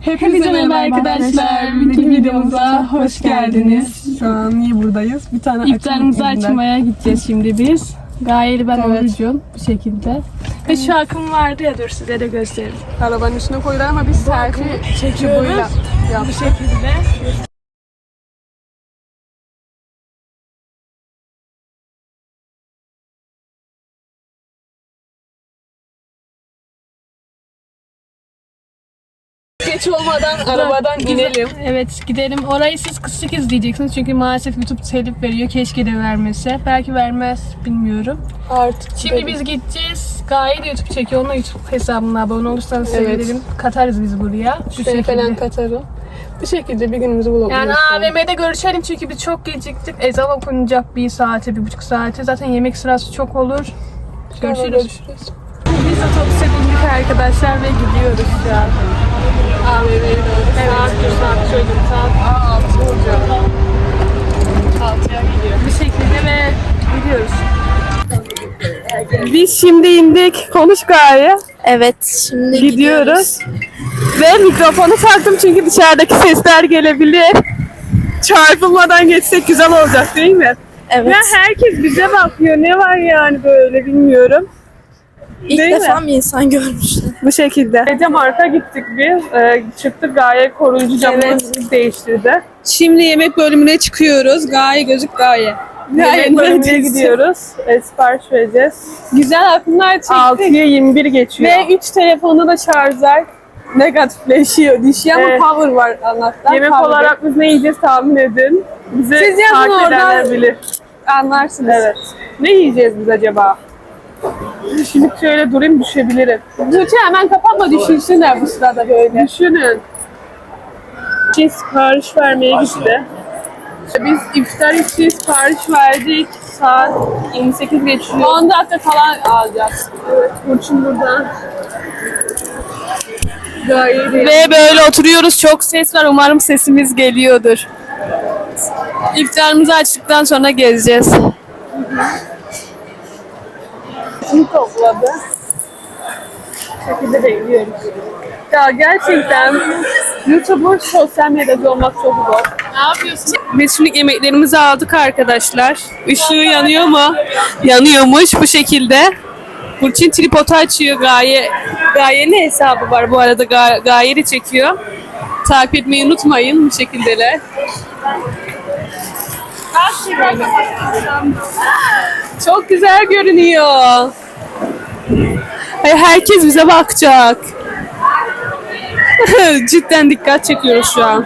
Hepinize merhaba arkadaşlar. Bugünkü videomuza hoş geldiniz. Şu an niye buradayız? Bir tane İftarımızı açmaya gideceğiz şimdi biz. Gayeli ben Evet. orucum bu şekilde. Ve şu akım vardı ya dur size de göstereyim. Arabanın üstüne koydu ama biz selfie çekiyoruz. Bu şekilde. Geç olmadan arabadan inelim. Evet gidelim. Orayı siz kısık izleyeceksiniz çünkü maalesef YouTube telif veriyor. Keşke de vermese. Belki vermez bilmiyorum. Artık Şimdi biz gideceğiz. Gaye de YouTube çekiyor. Onun YouTube hesabına abone olursanız Evet. sevinirim. Katarız biz buraya. Şu falan katarım. Bu şekilde bir günümüzü bulalım. Yani AVM'de görüşelim çünkü biz çok geciktik. Ezan okunacak bir saate, bir buçuk saate. Zaten yemek sırası çok olur. Görüşürüz. Görüşürüz. Biz otobüse bindik arkadaşlar ve gidiyoruz şu an. AVM'ye doğru. Evet. Saat bir saat şöyle saat 6 olacak. 6'ya geliyor. Bir şekilde ve gidiyoruz. Biz şimdi indik. Konuş Gaye. Evet, şimdi Gidiyoruz. Ve mikrofonu taktım çünkü dışarıdaki sesler gelebilir. Çarpılmadan geçsek güzel olacak değil mi? Evet. Ve herkes bize bakıyor. Ne var yani böyle bilmiyorum. İlk değil defa bir insan görmüştüm. Bu şekilde. Gece Mart'a gittik biz. Ee, çıktık Gaye koruyucu camımızı değiştirdi. Şimdi yemek bölümüne çıkıyoruz. Gaye gözük gaye. Yemek bölümüne gidiyoruz. E, sipariş vereceğiz. Güzel akımlar çektik. 6'ya 21 geçiyor. Ve 3 telefonu da şarjlar negatifleşiyor. Dişi ama Evet. power var Allah'tan. Yemek Power olarak biz ne yiyeceğiz tahmin edin. Bize Siz yazın takip oradan. edenler bilir. anlarsınız. Evet. Ne yiyeceğiz biz acaba? Şimdi şöyle durayım düşebilirim. Tuğçe hemen kapatma düşünsünler bu sırada böyle. Düşünün. Biz sipariş vermeye gitti. Biz iftar için sipariş verdik. Saat 28 geçiyor. 10 dakika falan alacağız. Evet, Burçin buradan. Gayet Ve böyle oturuyoruz. Çok ses var. Umarım sesimiz geliyordur. İftarımızı açtıktan sonra gezeceğiz. İyi topladı. Bu şekilde bekliyoruz. Ya gerçekten YouTuber sosyal medyada olmak çok zor. Ne yapıyorsun? Biz şimdi yemeklerimizi aldık arkadaşlar. Işığı yanıyor mu? Yanıyormuş bu şekilde. Burçin tripodu açıyor. Gaye Gaye'nin hesabı var bu arada. Ga çekiyor. Takip etmeyi unutmayın bu şekildeler. Çok güzel görünüyor. Herkes bize bakacak. Cidden dikkat çekiyoruz şu an.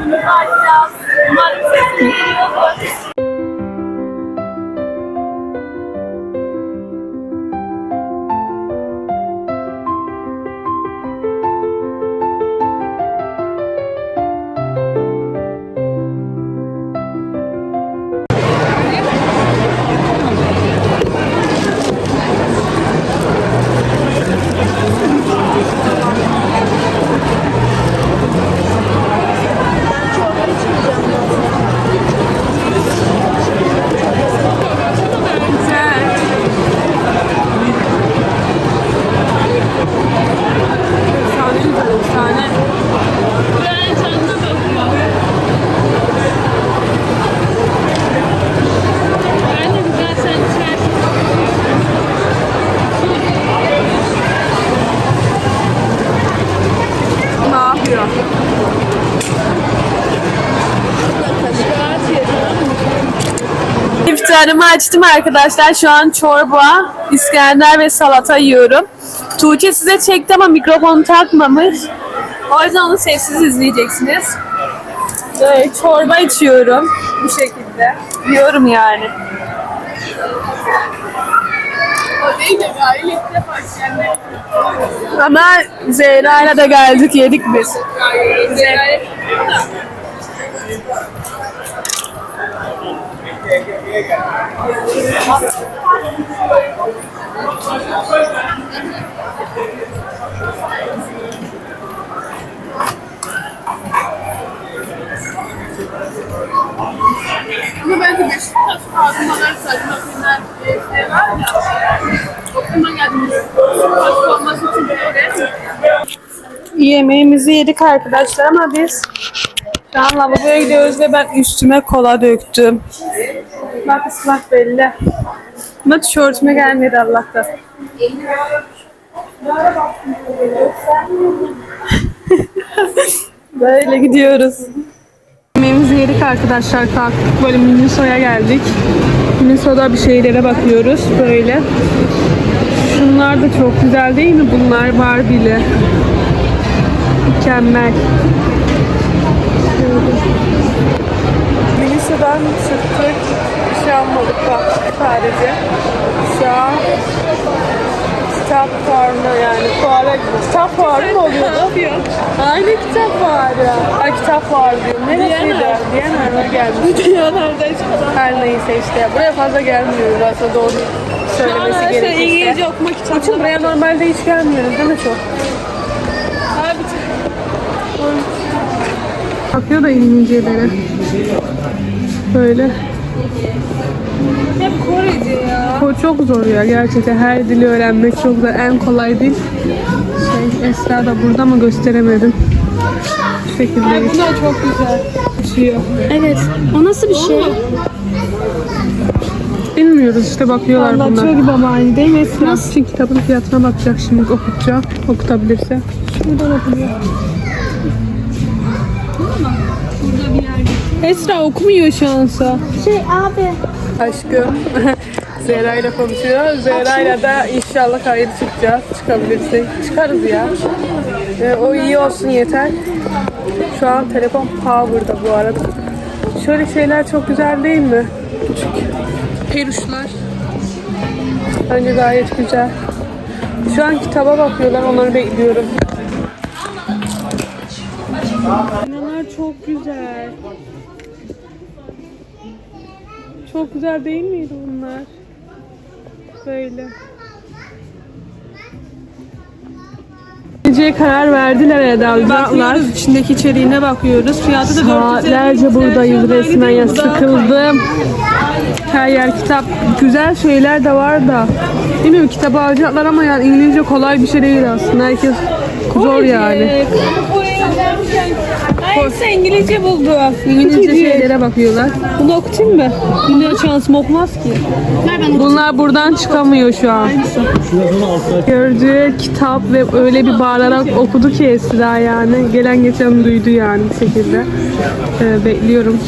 İftarımı açtım arkadaşlar. Şu an çorba, İskender ve salata yiyorum. Tuğçe size çekti ama mikrofonu takmamış. O yüzden onu sessiz izleyeceksiniz. Böyle çorba içiyorum. Bu şekilde. Yiyorum yani. Ama Zehra'yla da geldik yedik biz. Ama bence Beşiktaş şey için böyle. Yemeğimizi yedik arkadaşlar ama biz an lavaboya gidiyoruz ve ben üstüme kola döktüm. Bak ıslak belli. Ama tişörtüme gelmedi Allah'tan. Böyle gidiyoruz. Yemeğimizi yedik arkadaşlar kalktık. Böyle Miniso'ya geldik. Miniso'da bir şeylere bakıyoruz böyle. Şunlar da çok güzel değil mi? Bunlar Barbie'li. Mükemmel. Miniso'dan çıktık. Bir şey almadık sadece. Şu an kitap fuarına yani fuara kitap fuarı mı oluyor? Ne yapıyor? Aynı kitap fuarı. Ay kitap fuarı diyorum. Neresiydi? Diyaner'e gelmiş. Diyaner'de Her neyse işte. Buraya fazla gelmiyoruz aslında doğru söylemesi gerekirse. İngilizce okuma Için kitabı. buraya normalde hiç gelmiyoruz değil mi çok? Bakıyor da İngilizcelere. Böyle. Hep Korece ya. O çok zor ya gerçekten. Her dili öğrenmek çok zor. En kolay dil. Şey, Esra da burada ama gösteremedim. Bu şekilde Bunlar çok güzel. geçiyor. Evet. O nasıl bir şey? Bilmiyoruz işte bakıyorlar Anlatıyor bunlar. gibi ama aynı değil mi Esra? Nasıl? Için kitabın fiyatına bakacak şimdi okutacak. Okutabilirse. Buradan okunuyor. Esra okumuyor şu ansa. Şey abi. Aşkım. Zehra ile konuşuyor. Zehra ile de inşallah hayır çıkacağız. Çıkabilirsek. Çıkarız ya. Ee, o iyi olsun yeter. Şu an telefon power'da bu arada. Şöyle şeyler çok güzel değil mi? Küçük peruşlar. Bence gayet güzel. Şu an kitaba bakıyorlar. Onları bekliyorum. Aynalar çok güzel. Çok güzel değil miydi bunlar? Böyle. Geceye karar verdiler herhalde alacaklar. içindeki içeriğine bakıyoruz. Fiyatı da Saatlerce buradayız resmen ya sıkıldım. Her yer kitap. Güzel şeyler de var da. Bilmiyorum kitabı alacaklar ama yani İngilizce kolay bir şey değil aslında. Herkes zor yani. Neyse İngilizce buldu. İngilizce şeylere bakıyorlar. Bunu okutayım mı? Dünya şansım okumaz ki. Bunlar buradan çıkamıyor şu an. Gördüğü kitap ve öyle bir bağırarak okudu ki Esra yani. Gelen geçen duydu yani bir şekilde. Ee, bekliyorum.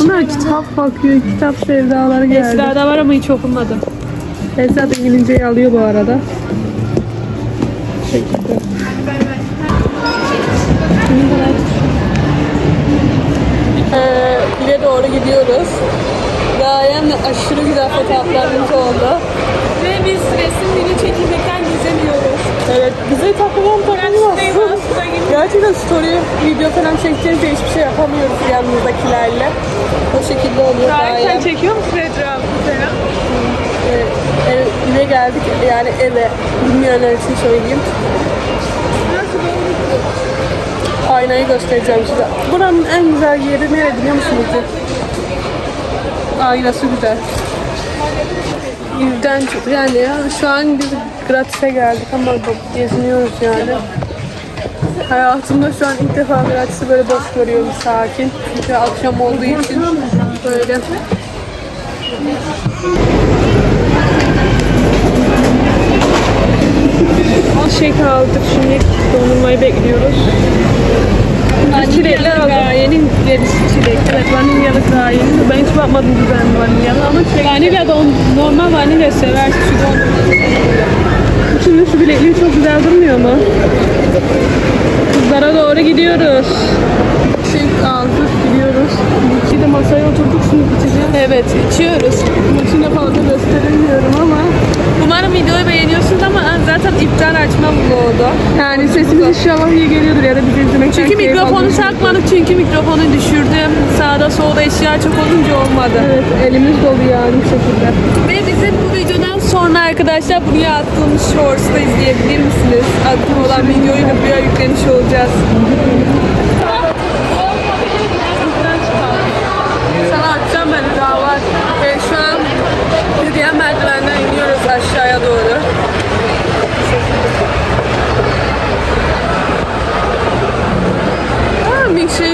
Bunlar kitap bakıyor, kitap sevdaları geldi. Esra'da var ama hiç okumadım. Esra da İngilizceyi alıyor bu arada. Şekilde. Ee, ile doğru gidiyoruz. Gayemle aşırı güzel fotoğraflarımız oldu. Ve biz resim günü çekilmekten gizleniyoruz. Evet, bize takılan takılmaz. Gerçekten story, video falan çekeceğiz de hiçbir şey yapamıyoruz yanımızdakilerle. O şekilde oluyor gayem. çekiyor musun etrafı falan? Ee, ev- eve geldik yani eve bilmeyenler için söyleyeyim. Aynayı göstereceğim size. Buranın en güzel yeri nere biliyor musunuz? Aynası güzel. İlden çok yani ya şu an biz gratis'e geldik ama geziniyoruz yani. Hayatımda şu an ilk defa gratis'i böyle boş görüyorum sakin. Çünkü akşam olduğu için böyle Shake aldık şimdi dondurmayı bekliyoruz. Çilekler aldık. Gayenin gerisi çilek. Evet vanilyalı gayenin. Ben hiç bakmadım güzel vanilyalı ama çilek. Vanilya da normal vanilya sever. Şu dondurma. Şimdi şu bilekliği çok güzel durmuyor mu? Kızlara doğru gidiyoruz. Shake aldık gidiyoruz. Şimdi masaya oturduk şimdi içeceğiz. Evet içiyoruz. Şimdi fazla gösteremiyorum ama Umarım videoyu beğeniyorsunuz ama zaten iptal açma vlogu. yani sesimiz inşallah iyi geliyordur ya da bizi izlemekten Çünkü keyif mikrofonu aldığınız- takmadık çünkü mikrofonu düşürdüm. Sağda solda eşya çok olunca olmadı. Evet elimiz dolu yani bu şekilde. Ve bizim bu videodan sonra arkadaşlar buraya attığımız shorts'ı da izleyebilir misiniz? Aktif olan videoyu da buraya yüklemiş olacağız.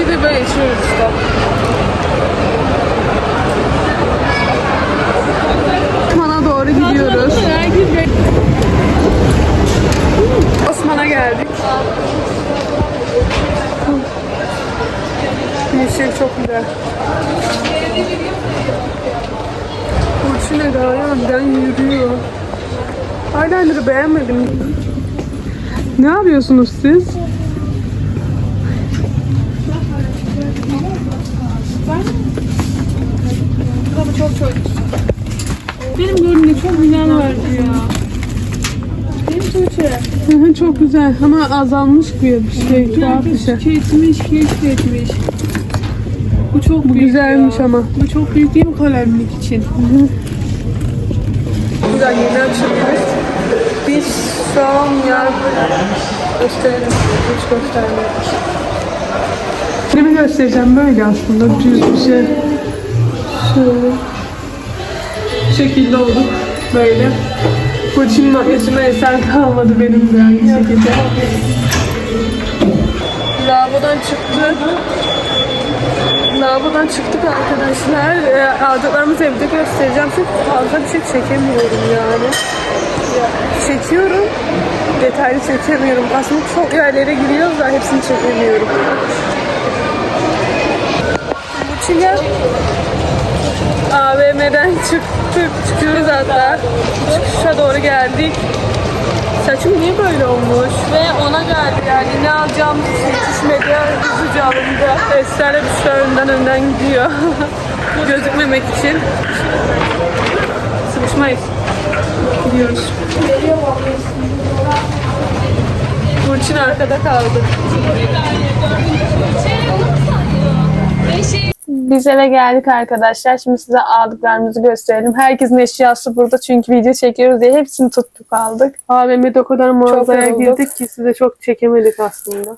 süredir böyle yaşıyoruz işte. Osman'a doğru gidiyoruz. Osman'a geldik. Yeşil çok güzel. Burçin Eda yerden yürüyor. Eyeliner'ı beğenmedim. Ne yapıyorsunuz siz? Çok güzel vardı ya. Benim Tuğçe. Hı hı, çok güzel ama azalmış bir şey. Tuhaf bir şey. Keşfetmiş, keşfetmiş. Bu çok Bu büyük güzelmiş ya. ama. Bu çok büyük değil mi kalemlik için? Güzel yeni açılmış. Biz şu an yer gösterelim. Hiç göstermedik. Filmi göstereceğim böyle aslında. Düz bir şey. Şöyle. Bu şekilde olduk. Böyle. Burçin makyajıma eser kalmadı benim de aynı şekilde. Lavabodan çıktık. Lavabodan çıktık arkadaşlar. E, aldıklarımızı evde göstereceğim. Çünkü fazla bir şey çekemiyorum yani. Ya, çekiyorum. Detaylı çekemiyorum. Aslında çok yerlere giriyoruz da hepsini çekemiyorum. Burçin'e AVM'den çıktık. Çıkıyoruz hatta. Çıkışa doğru geldik. Saçım niye böyle olmuş? Ve ona geldi yani ne alacağımızı yetişmedi. Hızlıca alındı. Esrar'la Büşra önden önden gidiyor. Gözükmemek için. Sıkışmayız. Gidiyoruz. Burçin arkada kaldı. Biz eve geldik arkadaşlar. Şimdi size aldıklarımızı gösterelim. Herkesin eşyası burada çünkü video çekiyoruz diye hepsini tuttuk aldık. AVM'de o kadar mağazaya girdik ki size çok çekemedik aslında.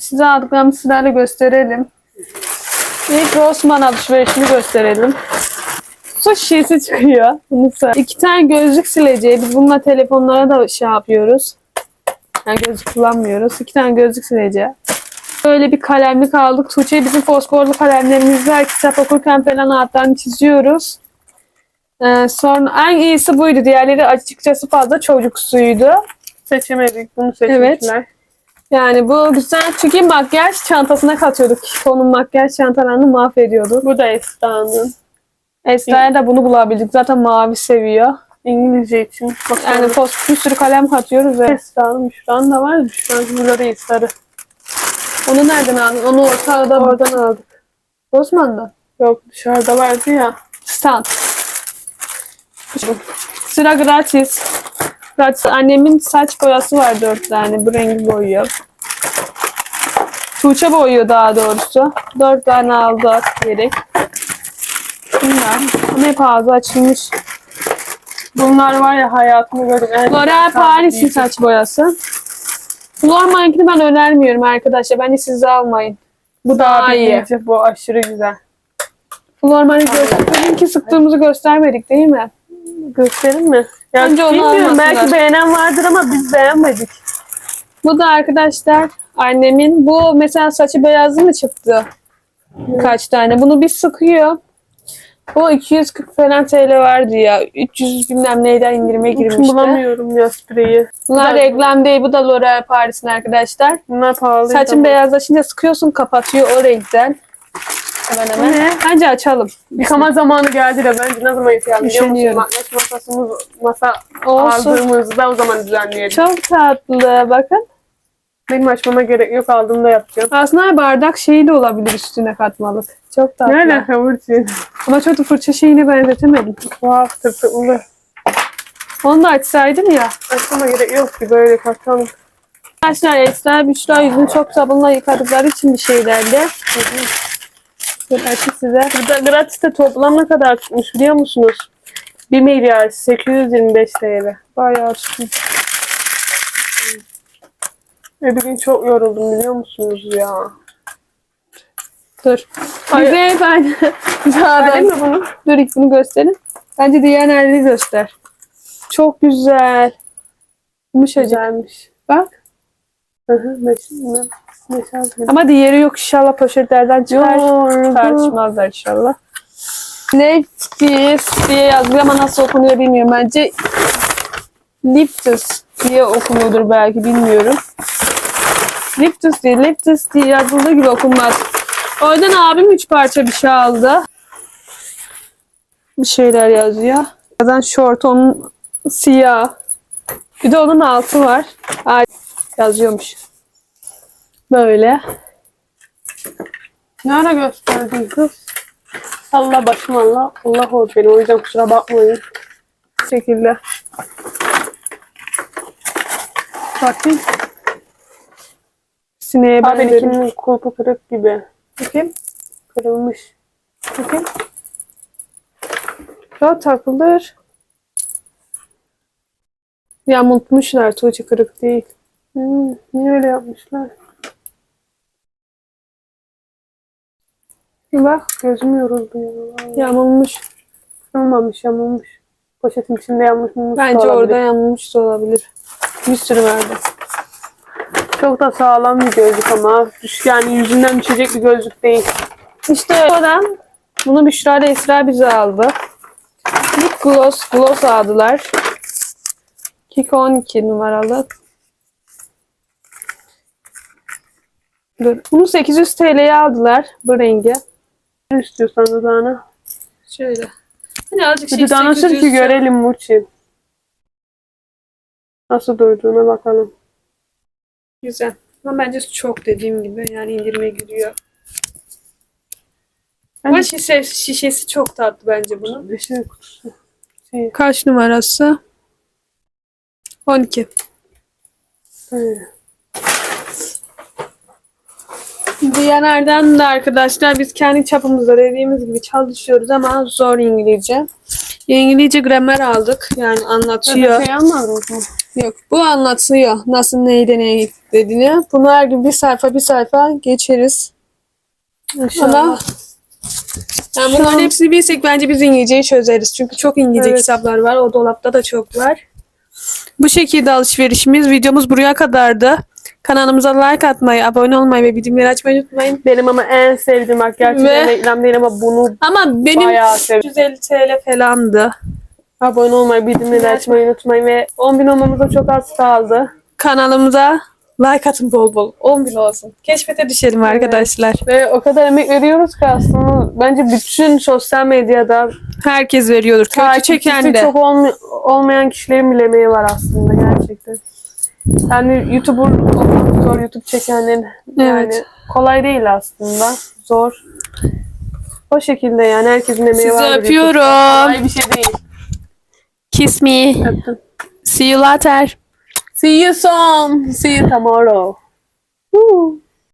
Size aldıklarımızı sizlerle gösterelim. İlk Rossmann alışverişini gösterelim. Su şişesi çıkıyor. Say- İki tane gözlük sileceği. Biz bununla telefonlara da şey yapıyoruz. Yani gözlük kullanmıyoruz. İki tane gözlük sileceği. Böyle bir kalemlik aldık. Tuğçe bizim fosforlu kalemlerimiz var. Kitap okurken falan alttan çiziyoruz. Ee, sonra en iyisi buydu. Diğerleri açıkçası fazla çocuksuydu. Seçemedik. Bunu seçmişler. Yani bu güzel çünkü makyaj çantasına katıyorduk. Onun makyaj çantalarını mahvediyorduk. Bu da Esra'nın. Esra'ya da bunu bulabildik. Zaten mavi seviyor. İngilizce için. Yani Yani post bir sürü kalem katıyoruz ve Esra'nın, Büşra'nın da var. Büşra'nın burada sarı. Onu nereden aldın? Onu ortada Oradan aldık. Osman'da. Yok dışarıda vardı ya. Stand. Sıra gratis. Gratis. Annemin saç boyası var dört tane. Bu rengi boyuyor. Tuğçe boyuyor daha doğrusu. Dört tane aldı gerek. Bunlar. Ama hep ağzı açılmış. Bunlar var ya hayatımı gördüm. L'Oreal Paris'in saç boyası. Florman'ınkini ben önermiyorum arkadaşlar. Bence siz almayın. Bu daha daha iyi. iyi. Bu aşırı güzel. Florman'ı gösterdik ki sıktığımızı göstermedik değil mi? Gösterin mi? Ya Bence onu bilmiyorum belki beğenen vardır ama biz beğenmedik. Bu da arkadaşlar annemin. Bu mesela saçı beyazlı mı çıktı? Kaç tane. Bunu bir sıkıyor. Bu 240 falan TL vardı ya. 300 bilmem neyden indirime girmişti. bulamıyorum ya spreyi. Bunlar reklam değil. Bu da L'Oreal Paris'in arkadaşlar. Bunlar pahalı. Saçın beyazlaşınca sıkıyorsun kapatıyor o renkten. Hemen hemen. Ne? Bence açalım. Yıkama zamanı geldi de bence ne zaman yıkayalım biliyor musun? Makyaj masasımız masa Olsun. aldığımızda o zaman düzenleyelim. Çok tatlı. Bakın. Benim açmama gerek yok aldığımda yapacağım. Aslında bardak şeyi de olabilir üstüne katmalık. Çok tatlı. Ne alaka Burçin? Ama çok da fırça şeyine benzetemedim. Tuhaf tırtıklı. Onu da açsaydım ya. Açmama gerek yok ki böyle katalım. Arkadaşlar Esra Büşra yüzünü çok sabunla yıkadıkları için bir şeylerdi. Belki size. Burada gratis'te toplam ne kadar tutmuş biliyor musunuz? 1 milyar 825 TL. Bayağı tutmuş. Ve bir gün çok yoruldum biliyor musunuz ya? Dur. Ay- Bize ben sağdan. mi bunu? Dur ilk bunu gösterin. Bence diğer halini göster. Çok güzel. Yumuşacık. Güzelmiş. Bak. Hı. Ama diğeri yok inşallah poşetlerden çıkar. Tartışmazlar inşallah. Leftis diye yazıyor ama nasıl okunuyor bilmiyorum. Bence Liptus diye okunuyordur belki bilmiyorum. Liptus diye, Liptus diye yazıldığı gibi okunmaz. Oradan abim üç parça bir şey aldı. Bir şeyler yazıyor. Zaten şort onun siyah. Bir de onun altı var. Ay, yazıyormuş. Böyle. Ne ara gösterdin kız? Allah başım Allah. Allah oldu benim. O yüzden kusura bakmayın. Bu şekilde. Bakayım. Sineğe benzerim. benimkinin kulpu kırık gibi. Bakayım. Kırılmış. Bakayım. Ya takılır. Yamultmuşlar. Tuğçe kırık değil. Hmm, niye öyle yapmışlar? Bak. Gözüm yoruldu ya. Yamulmuş. Yamulmamış yamulmuş. Poşetin içinde yanmış mumuz Bence olabilir. orada yamulmuş da olabilir. Bir sürü vardı. Çok da sağlam bir gözlük ama. Yani yüzünden düşecek bir gözlük değil. İşte oradan bunu Büşra ile Esra bize aldı. Lip gloss, gloss aldılar. Kiko 12 numaralı. Dur. Bunu 800 TL'ye aldılar bu rengi. Ne istiyorsan dudağına. Şöyle. Hani azıcık şey dudağına sür ki 800 görelim Murçin. Nasıl durduğuna bakalım. Güzel. Ama bence çok dediğim gibi yani indirime giriyor. Ama Bence şişe, şişesi çok tatlı bence bunun. bir şey kutusu. Şey, Kaç numarası? 12. böyle. Diğerlerden de arkadaşlar biz kendi çapımızda dediğimiz gibi çalışıyoruz ama zor İngilizce. İngilizce gramer aldık. Yani anlatıyor. Şey? Yok bu anlatıyor. Nasıl neyde ne dediğini. Bunu her gün bir sayfa bir sayfa geçeriz. İnşallah. Ama yani bunların hepsini bilsek bence biz İngilizceyi çözeriz. Çünkü çok İngilizce Evet. kitaplar var. O dolapta da çok var. Bu şekilde alışverişimiz. Videomuz buraya kadardı. Kanalımıza like atmayı, abone olmayı ve bildirimleri açmayı unutmayın. Benim ama en sevdiğim gerçekten Ve- reklam değil ama bunu Ama benim bayağı sevdim. 150 TL falandı. Abone olmayı, bildirimleri açmayı unutmayın ve 10 bin olmamıza çok az kaldı. Kanalımıza like atın bol bol. 10 bin olsun. Keşfete düşelim arkadaşlar. Ve o kadar emek veriyoruz ki aslında bence bütün sosyal medyada Herkes veriyordur. Kötü takipçisi çeken de. çok olma- olmayan kişilerin bile emeği var aslında gerçekten. Yani YouTuber olmak zor, YouTube çekenlerin yani Evet. kolay değil aslında. Zor. O şekilde yani herkesin emeği Sizi var. öpüyorum. Kolay bir şey değil. Kiss me. Öptüm. See you later. See you soon. See you tomorrow. Woo.